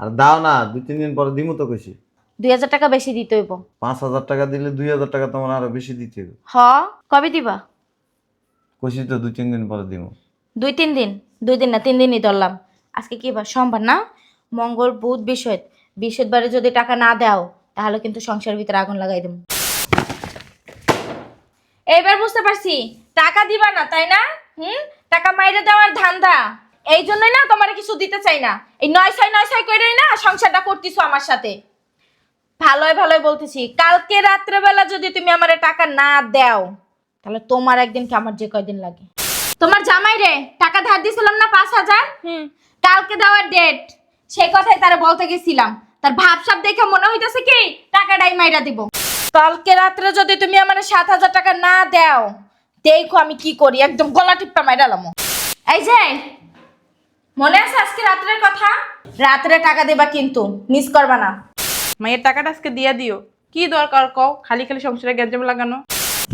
আর দাও না দুই তিন দিন পরে দিমু তো কইছি। দুই হাজার টাকা বেশি দিতে হইব। পাঁচ হাজার টাকা দিলে দুই হাজার টাকা তোমার আরও বেশি দিতে হবে হ কবে দিবা? কইছি তো দুই তিন দিন পরে দিমু। দুই তিন দিন? দুই দিন না তিন দিনই ধরলাম। আজকে কি বার সোমবার না? মঙ্গল বুধ বৃহস্পতি। বৃহস্পতিবারে যদি টাকা না দাও তাহলে কিন্তু সংসারের ভিতরে আগুন লাগাই দেবো এইবার বুঝতে পারছি। টাকা দিবা না তাই না? হুম? টাকা মাইরে দেওয়ার ধান্দা। এই জন্যই না তোমার কিছু দিতে চাই না। এই নয় ছয় নয় ছয় করেই না সংসারটা করতেছো আমার সাথে। ভালোই ভালোই বলতেছি কালকে রাত্রেবেলা যদি তুমি আমার টাকা না দাও তাহলে তোমার একদিন কি আমার যে কয়দিন লাগে? তোমার জামাই রে টাকা ধার দিছিলাম না পাঁচ হাজার? হুম। কালকে দেওয়ার ডেট সেই কথাই তারা বলতে গেছিলাম। তার ভাবসাব দেখে মনে হইতেছে কি টাকাটাই মাইরা দিব। কালকে রাত্রে যদি তুমি আমার সাত হাজার টাকা না দাও দেখো আমি কি করি একদম গলা টিপটা মাইরালাম এই যে মনে আছে আজকে রাত্রের কথা? রাত্রে টাকা দেবা কিন্তু মিস করবা না। মায়ের টাকাটা আজকে দিয়ে দিও। কি দরকার কও? খালি খালি সংসারে গ্যাঞ্জাম লাগানো।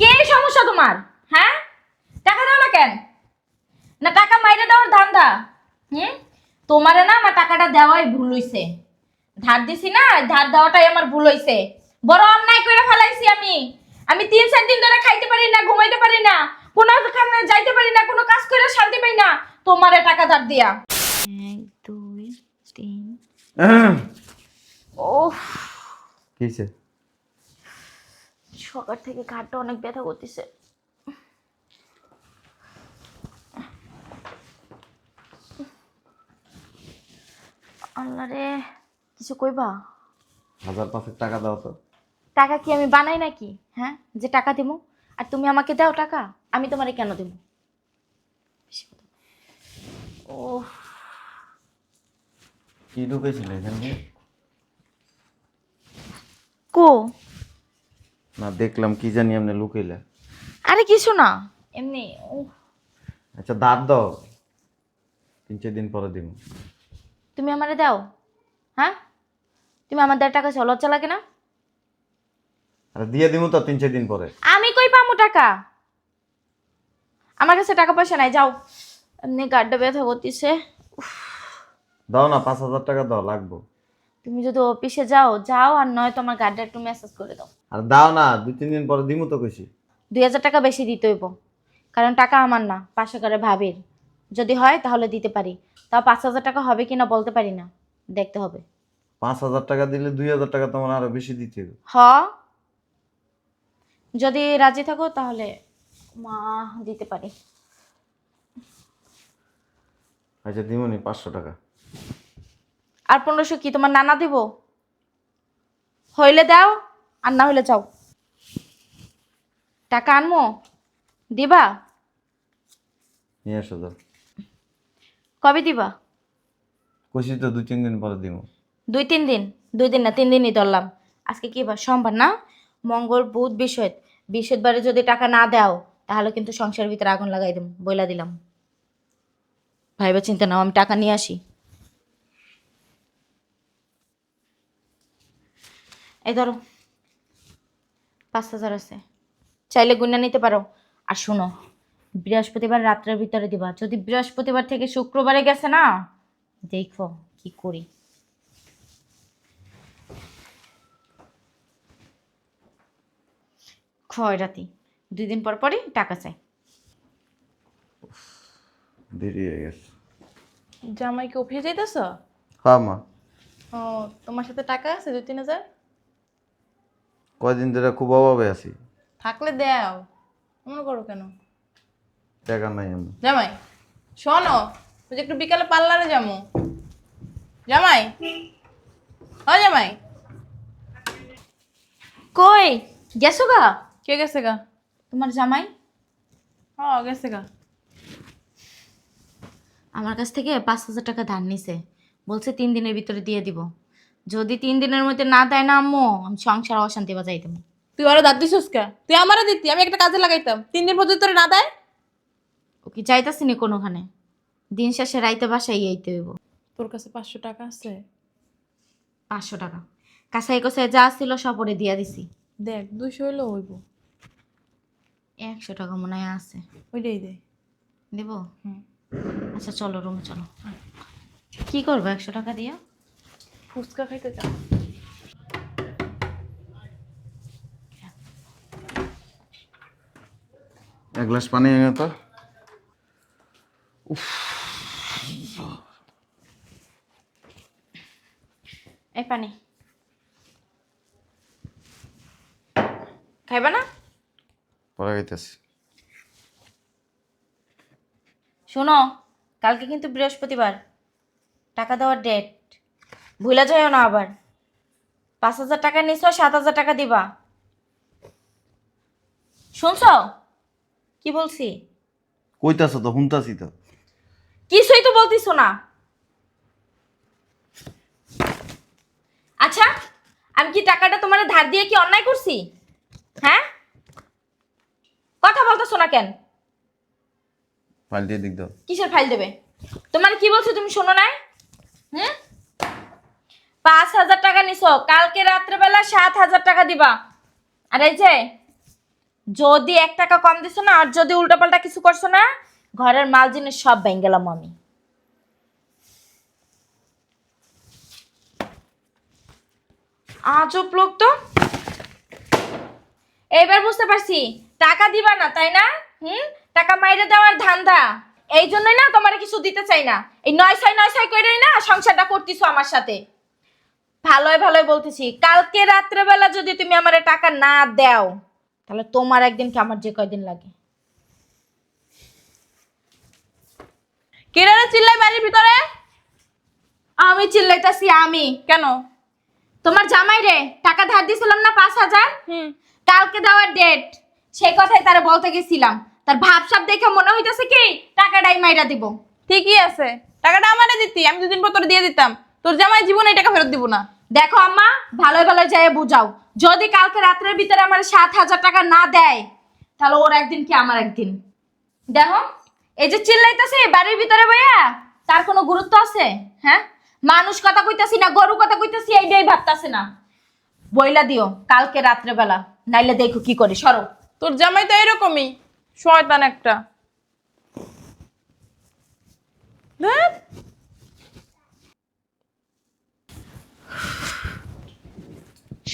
কে সমস্যা তোমার? হ্যাঁ? টাকা দাও না কেন? না টাকা মাইরে দেওয়ার ধান্দা। হুম? তোমারে না আমার টাকাটা দেওয়াই ভুল হইছে। ধার দিছি না ধার দেওয়াটাই আমার ভুল হইছে। বড় অন্যায় করে ফেলাইছি আমি। আমি তিন চার দিন ধরে খাইতে পারি না ঘুমাইতে পারি না কোনো কামে যাইতে পারি না কোনো কাজ করে শান্তি পাই না। তোমারে টাকা ধার দিয়া। এক দুই তিন। ও কিছে সকাল থেকে ঘাটটা অনেক ব্যথা করতেছে। আল্লাহ রে কিছু কইবা? হাজার পাঁচেক টাকা দাও তো। টাকা কি আমি বানাই নাকি? হ্যাঁ যে টাকা দিব আর তুমি আমাকে দাও টাকা আমি তোমারে কেন দেব ও কি ঢুকেছিল এখানে কো? না দেখলাম কি জানি আপনি লুকাইলা। আরে কিছু না। এমনি আচ্ছা দাঁত দাও। তিন চার দিন পরে দিমু। তুমি আমারে দাও। হ্যাঁ? তুমি আমার দেড় টাকা চাও লজ্জা লাগে না? আরে দিয়ে দিমু তো তিন চার দিন পরে। আমি কই পামু টাকা? আমার কাছে টাকা পয়সা নাই যাও। এমনি গাড্ডা ব্যথা করতেছে দাও না পাঁচ হাজার টাকা দাও লাগবো। তুমি যদি অফিসে যাও যাও আর নয় তোমার গাড্ডা একটু মেসেজ করে দাও। আর দাও না দুই তিন দিন পরে দিমু তো কইছি। দুই হাজার টাকা বেশি দিতে হইব কারণ টাকা আমার না পাঁচশো করে ভাবির। যদি হয় তাহলে দিতে পারি। তাও পাঁচ হাজার টাকা হবে কি না বলতে পারি না দেখতে হবে। পাঁচ হাজার টাকা দিলে দুই হাজার টাকা তোমার আরও বেশি দিতে হবে। হ। যদি রাজি থাকো তাহলে মা দিতে পারি। আচ্ছা দিমুনি পাঁচশো টাকা। আর পনেরোশো কি তোমার নানা দেব? হইলে দাও আর না হইলে চাও টাকা আনমো? দিবা? নিয়ে এসো দাও কবে দিবা? কইছি তো দুই তিন দিন পরে দিমু দুই তিন দিন? দুই দিন না তিন দিনই ধরলাম। আজকে কি বার সোমবার না? মঙ্গল বুধ বৃহস্পতি। বৃহস্পতিবারে যদি টাকা না দাও তাহলে কিন্তু সংসারের ভিতরে আগুন লাগাই দেব বইলা দিলাম। ভাইবা, চিন্তা নাও, আমি টাকা নিয়ে আসি। এই ধরো, পাঁচ হাজার আছে। চাইলে গুণা নিতে পারো। আর শোনো, বৃহস্পতিবার রাত্রের ভিতরে দিবা। যদি বৃহস্পতিবার থেকে শুক্রবারে গেছে না, দেখো কি করি। খয় রাতি। দুই দিন পর পরই টাকা চাই। দেরি হয়ে গেছে। জামাইকে অফিসে যাইতেছ? হ্যাঁ মা। ও তোমার সাথে টাকা আছে দুই তিন হাজার? কয়দিন ধরে খুব অভাবে আছি। থাকলে দেও। মনে করো কেন? টাকা নাই আমি জামাই শোনো ওই যে একটু বিকালে পার্লারে যাব জামাই? ও জামাই। কই গেছো গা? কে গেছে গা? তোমার জামাই? ও গেছে গা। আমার কাছ থেকে পাঁচ হাজার টাকা ধার নিছে। বলছে তিন দিনের ভিতরে দিয়ে দিব। যদি তিন দিনের মধ্যে না দেয় না আম্মু আমি সংসার অশান্তি বাজাই দেবো তুই ওরা দাঁত দিছিস কা? তুই আমারও দিতি আমি একটা কাজে লাগাইতাম। তিন দিন পর্যন্ত তোরা না দেয়? ও কি চাইতাছি নি কোনোখানে? দিন শেষে রাইতে বাসায় আইতে হইব। তোর কাছে পাঁচশো টাকা আছে? পাঁচশো টাকা। কাছাই কোথায় যা ছিল সব ওরে দিয়া দিছি। দেখ দুইশো হইলেও হইব। একশো টাকা মনে হয় আছে। ওইটাই দে। দেবো? হুম। আচ্ছা চলো রুমে চলো। কি করব একশো টাকা দিয়া? ফুচকা খাইতে চাও? এক গ্লাস পানি এনে তো। এই পানি। খাইবা না? পরে খাইতেছি। শোনো কালকে কিন্তু বৃহস্পতিবার। টাকা দেওয়ার ডেট ভুলে যাইও না আবার। পাঁচ হাজার টাকা নিছো সাত হাজার টাকা দিবা। শুনছো? কি বলছি? কইতাছ তো শুনতাছি তো। কিছুই তো বলতিছো না। আচ্ছা আমি কি টাকাটা তোমার ধার দিয়ে কি অন্যায় করছি? হ্যাঁ? কথা বলতেছো না কেন? ফাইল দিয়ে দিক দাও। কিসের ফাইল দেবে? তোমার কি বলছো তুমি শোনো না হুম? পাঁচ হাজার টাকা নিছো, কালকে রাত্রেবেলা সাত হাজার টাকা দিবা। আর এই যে, যদি এক টাকা কম দিছো না, আর যদি উল্টাপাল্টা কিছু করছ না, ঘরের মাল জিনিস সব ভেঙে গেলাম আমি। আজব লোক তো। এইবার বুঝতে পারছি, টাকা দিবা না, তাই না? হুম? টাকা মাইরে দেওয়ার ধান্দা। এই জন্যই না তোমার কিছু দিতে চাই না। এই নয় ছয় নয় ছয় করেই না সংসারটা করতেছো আমার সাথে। ভালোই ভালোই বলতেছি কালকে রাত্রেবেলা যদি তুমি আমার টাকা না দাও তাহলে তোমার একদিন কি আমার যে কয়দিন লাগে? কিরারে চিল্লাই বাড়ির ভিতরে? আমি চিল্লাইতাছি আমি। কেন? তোমার জামাই রে টাকা ধার দিয়েছিলাম না পাঁচ হাজার? হুম। কালকে দেওয়ার ডেট সেই কথাই তারা বলতে গেছিলাম। তার ভাবসাব দেখে মনে হইতাছে কি টাকাটাই মাইরা দিব। ঠিকই আছে। টাকাটা আমারে দিতি আমি দুদিন পর তোর দিয়ে দিতাম। তোর জামাই জীবনে এই টাকা ফেরত দিব না। দেখো আম্মা ভালোই ভালো যাই বুঝাও। যদি কালকে রাত্রের ভিতরে আমার সাত হাজার টাকা না দেয় তাহলে ওর একদিন কি আমার একদিন? দেখো এই যে চিল্লাইতেছে বাড়ির ভিতরে বইয়া তার কোনো গুরুত্ব আছে? হ্যাঁ? মানুষ কথা কইতাছি না গরু কথা কইতাছি এইটাই ভাবতাছে না। বইলা দিও কালকে রাত্রেবেলা নাইলে দেখো কি করি সরো। তোর জামাই তো এরকমই শয়তান একটা।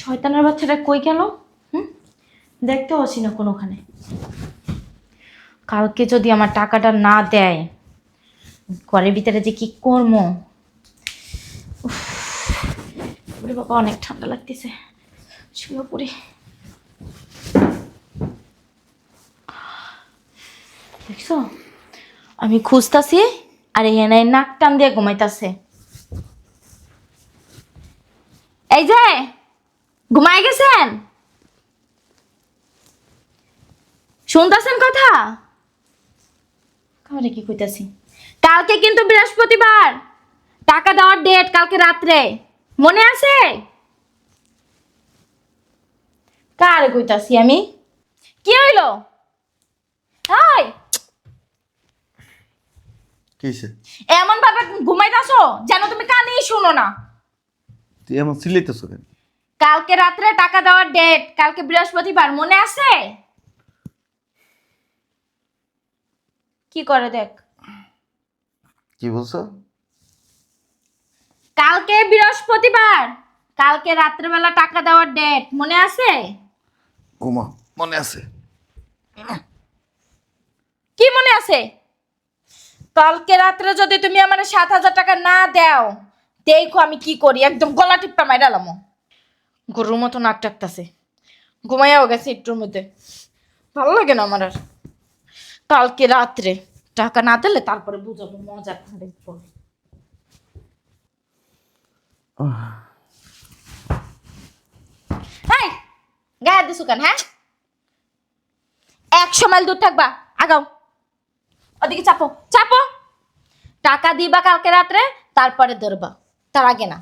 শয়তানের বাচ্চাটা কই হুম? দেখতেও আসি না কোনোখানে। কালকে যদি আমার টাকাটা না দেয়, ঘরের ভিতরে যে কি ওরে বাবা, অনেক ঠান্ডা লাগতেছে। শুয়ে পড়ি। দেখছ? আমি খুঁজতাছি আর এখানে নাক টান দিয়ে ঘুমাইতাছে। এই যে, ঘুমাই গেছেন? শুনতেছেন কথা? কি কইতাছি? কালকে কিন্তু বৃহস্পতিবার। টাকা দেওয়ার ডেট কালকে রাত্রে। মনে আছে? কারে কইতাছি আমি? কি হইল? হাই কি হয়েছে এমন ভাবে ঘুমাইতাছো যেন তুমি কানেই শুনো না। তুই এমন সিলাইতেছ কেন? কালকে রাত্রে টাকা দেওয়ার ডেট কালকে বৃহস্পতিবার মনে আছে? কি করে দেখ। কি বলছো? কালকে বৃহস্পতিবার কালকে রাত্রেবেলা টাকা দেওয়ার ডেট মনে আছে? ঘুমা মনে আছে। কি মনে আছে? কালকে রাত্রে যদি তুমি আমার সাত হাজার টাকা না দাও দেখো আমি কি করি। একদম গলা টিপটা মাইরালাম গরুর মতো নাক টাকতাছে। ঘুমাইয়াও গেছে একটুর মধ্যে। ভালো লাগে না আমার আর। কালকে রাত্রে টাকা না দিলে তারপরে বুঝাবো মজা হ্যাঁ গায়ে দিছো কেন হ্যাঁ? একশো মাইল দূর থাকবা আগাও। ওদিকে চাপো চাপো। টাকা দিবা কালকে রাত্রে, তারপরে ধরবা, তার আগে না।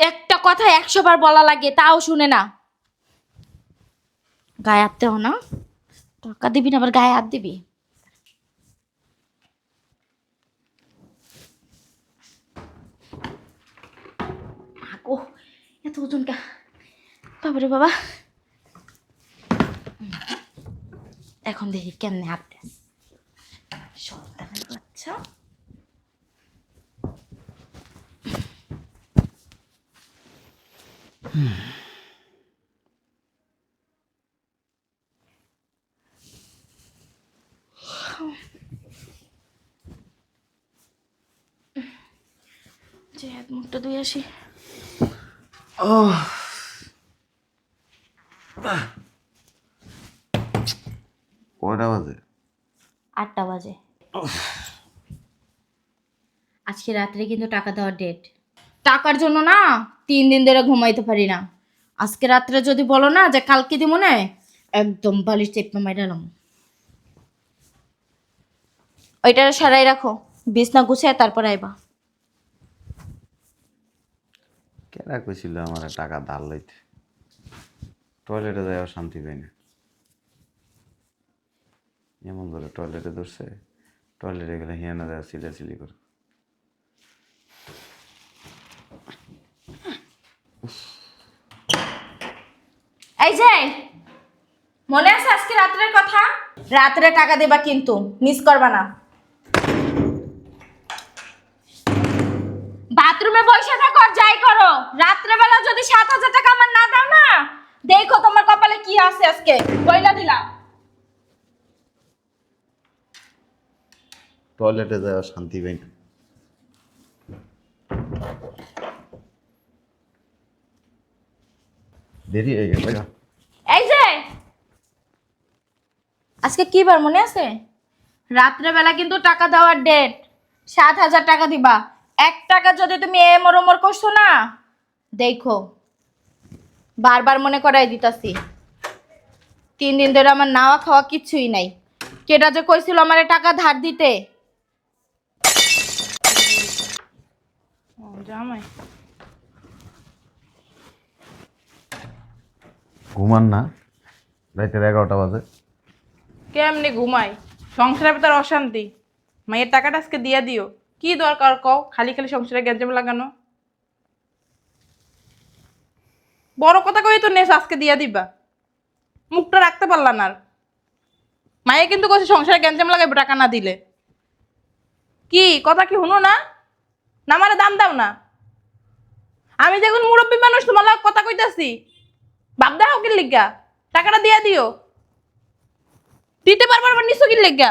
একটা কথা একশো বার বলা লাগে, তাও শুনে না। গায়ে হাত দেও না। টাকা দিবি না, আবার গায়ে হাত দিবি আগো এত ওজন কা। বাবারে বাবা। এখন দেখি কেমনে হাঁটতে যে এক মুখটা দুই আসি। কয়টা বাজে? আটটা বাজে। আজকে রাত্রে কিন্তু টাকা দেওয়ার ডেট টাকার জন্য না তিন দিন ধরে ঘুমাইতে পারি না। আজকে রাত্রে যদি বলো না যে কালকে দিব না একদম বালিশ চেপে মাইরালাম। ওইটা সারাই রাখো বিছনা গুছিয়ে তারপর আইবা। কেনা কইছিল আমার টাকা ধার লইতে? টয়লেটে যাই শান্তি পাই না। এমন ধরে টয়লেটে ধরছে টয়লেটে গেলে হিয়ানা যায় চিলাচিলি করে। এই যে মনে আছে আজকে রাত্রের কথা? রাত্রে টাকা দেবা কিন্তু মিস করবা না। বাথরুমে বসে থাকো আর যাই করো। রাত্রেবেলা যদি সাত হাজার টাকা আমার না দাও না দেখো তোমার কপালে কি আছে আজকে। বইলা দিলাম টয়লেটে যায় শান্তি না। দেরি হয়ে গেছে গা। এই যে আজকে কি বার মনে আছে? রাত্রেবেলা কিন্তু টাকা দেওয়ার ডেট সাত হাজার টাকা দিবা। এক টাকা যদি তুমি এ মরমর করছ না দেখো বারবার মনে করাই দিতাছি। তিন দিন ধরে আমার নাওয়া খাওয়া কিছুই নাই। কেটা যে কইছিল আমার টাকা ধার দিতে? ও জামাই। ঘুমান না রাতের এগারোটা বাজে। কেমনি ঘুমাই? সংসারের ভিতর অশান্তি। মায়ের টাকাটা আজকে দিয়ে দিও। কি দরকার কও? খালি খালি সংসারে গ্যাঞ্জাম লাগানো। বড় কথা কই তো নেস আজকে দিয়া দিবা। মুখটা রাখতে পারলা না আর। মায়ে কিন্তু কইছে সংসারে গ্যাঞ্জাম লাগাইবো, টাকা না দিলে। কি, কথা কি শুনো না? না মানে দাম দাও না। আমি যখন মুরব্বী মানুষ, তোমার কথা কইতাছি। বাপ দাও কি লিগা? টাকাটা দিয়ে দিও। দিতে পারবার নিশ্চয় কি লেগা?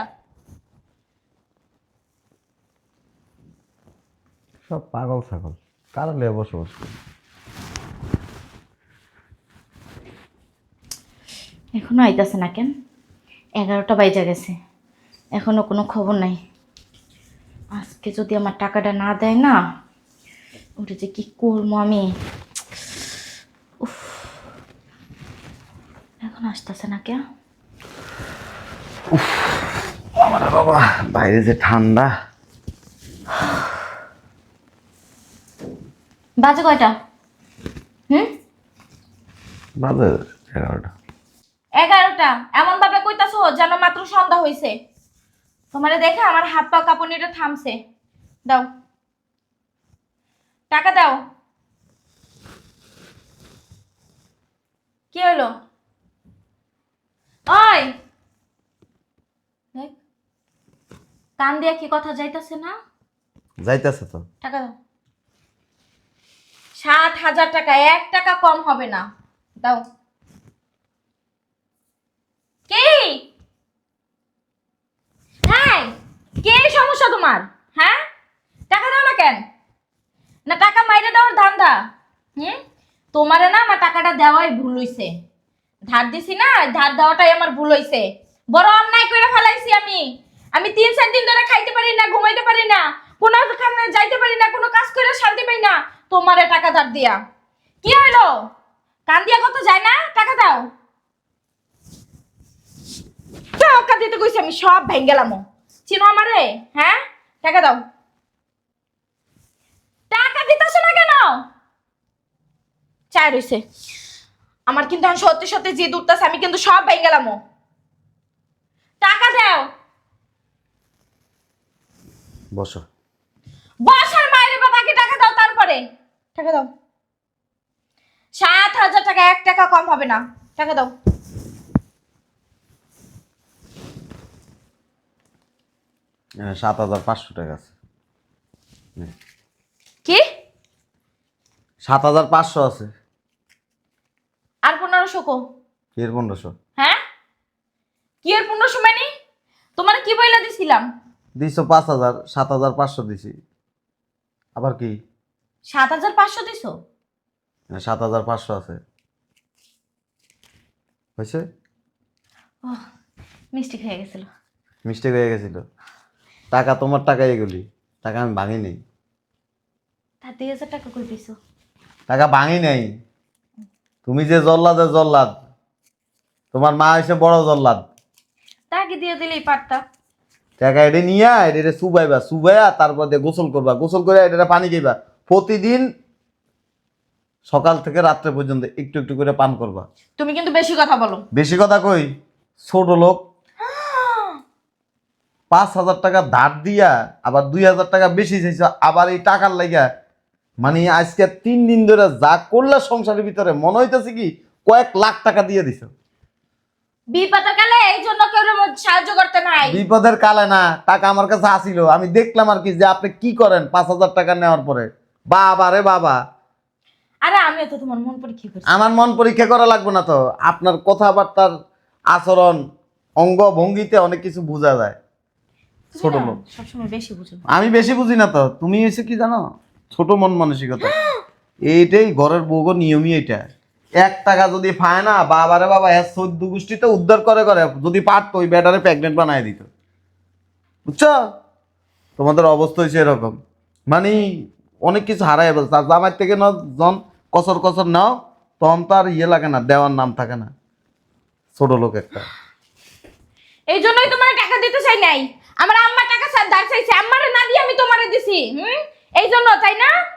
সব পাগল ছাগল। কার লিয়ে বসবাস করে? এখনও আইতাছে না কেন? এগারোটা বাইজা গেছে। এখনও কোনো খবর নাই। আজকে যদি আমার টাকাটা না দেয় না ওটা যে কি করব আমি? উফ। এখন আসতেছে না কে আমার বাবা বাইরে যে ঠান্ডা। বাজে কয়টা? হুম? বাজে এগারোটা। এগারোটা? এমন ভাবে কইতাছো যেন মাত্র সন্ধ্যা হয়েছে তোমারে দেখে আমার হাত পা কাঁপুনিটা থামছে। দাও। টাকা দাও। কি হলো ওই! দেখ, কান দিয়া কি কথা যাইতাছে না? যাইতাছে তো। টাকা দাও। সাত হাজার টাকা, এক টাকা কম হবে না। দাও। কি? হ্যাঁ কে সমস্যা তোমার? হ্যাঁ? টাকা দাও না কেন? না, টাকা মাইরে দেওয়ার ধান্দা। হুম? তোমারে না আমার টাকাটা দেওয়াই ভুল হইছে। ধার দিছি না, ধার দেওয়াটাই আমার ভুল হইছে। বড় অন্যায় করে ফেলাইছি আমি। আমি তিন চার দিন ধরে খাইতে পারি না, ঘুমাইতে পারি না, কোনো যাইতে পারি না, কোনো কাজ করে শান্তি পাই না। তোমারে টাকা ধার দিয়া। কি হইল? কান দিয়া কত যায় না? টাকা দাও। টাকা দিতে কইছি আমি, সব ভেঙে গেলাম চিনো আমারে? হ্যাঁ? টাকা দাও। টাকা দিতেছ না কেন? চাই রইছে। আমার কিন্তু এখন সত্যি সত্যি জিদ উঠতেছে, আমি কিন্তু সব ভেঙে গেলাম টাকা দাও। বসো। বসার মায়ের বাবাকে টাকা দাও তারপরে। টাকা দাও। সাত হাজার টাকা এক টাকা কম হবে না। টাকা দাও। সাত হাজার পাঁচশো টাকা আছে। কি? সাত হাজার পাঁচশো আছে। আর পনেরোশো কো। কি এর পনেরোশো? হ্যাঁ? কি এর পনেরোশো মানে? তোমার কি বইলা দিছিলাম? দিছো পাঁচ হাজার সাত হাজার পাঁচশো দিছি। আবার কি? সাত হাজার পাঁচশো দিছো? এখানে সাত হাজার পাঁচশো আছে। হয়েছে? ও মিস্টেক হয়ে গেছিল। মিস্টেক হয়ে গেছিল। টাকা তোমার টাকা এগুলি। টাকা আমি ভাঙি নেই। তার দুই হাজার টাকা করে দিছো টাকা ভাঙি নাই। তুমি যে জল্লাদে জল্লাদ। তোমার মা এসে বড় জল্লাদ। তাকে দিয়ে দিলেই পারতাম। টাকা এটি নিয়া এটা সুবাইবা সুবাইয়া তারপর দিয়ে গোসল করবা। গোসল করে এটা পানি খাইবা। প্রতিদিন সকাল থেকে রাত্রে পর্যন্ত একটু একটু করে পান করবা। তুমি কিন্তু বেশি কথা বলো। বেশি কথা কই? ছোট লোক। পাঁচ হাজার টাকা ধার দিয়া আবার দুই হাজার টাকা বেশি চাইছ আবার এই টাকার লাগা মানে আজকে তিন দিন ধরে যা করলে সংসারের ভিতরে মনে হইতেছে কি কয়েক লাখ টাকা দিয়ে দিছ। বিপদের কালে এই জন্য কেউ সাহায্য করতে নাই। বিপদের কালে না টাকা আমার কাছে আসিল। আমি দেখলাম আর কি যে আপনি কি করেন পাঁচ হাজার টাকা নেওয়ার পরে। বাবা রে বাবা। আরে আমিও তো তোমার মন পরীক্ষা করছি। আমার মন পরীক্ষা করা লাগবে না তো। আপনার কথাবার্তার আচরণ অঙ্গ ভঙ্গিতে অনেক কিছু বোঝা যায়। ছোট লোক। সবসময় বেশি বুঝো আমি বেশি বুঝি না তো। তুমি এসে কি জানো? ছোট মন মানসিকতা। এইটাই ঘরের বউগো নিয়মই এটা এক টাকা যদি পায় না বাবারে বাবা এর চোদ্দ গোষ্ঠীতে উদ্ধার করে করে, যদি পারতো ওই ব্যাটারে প্রেগনেন্ট বানায় দিত। বুঝছ? তোমাদের অবস্থা হয়েছে এরকম। মানে অনেক কিছু হারাই ফেলছে। আর জামাই থেকে ন জন, কসর কসর নাও, তখন তো আর ইয়ে লাগে না, দেওয়ার নাম থাকে না। ছোট লোক একটা। এই জন্যই তোমার টাকা দিতে চাই নাই। আমার আম্মা টাকা ধার চাইছে। আম্মারে না দিয়ে আমি তোমারে দিছি, হুম? এই জন্য, তাই না?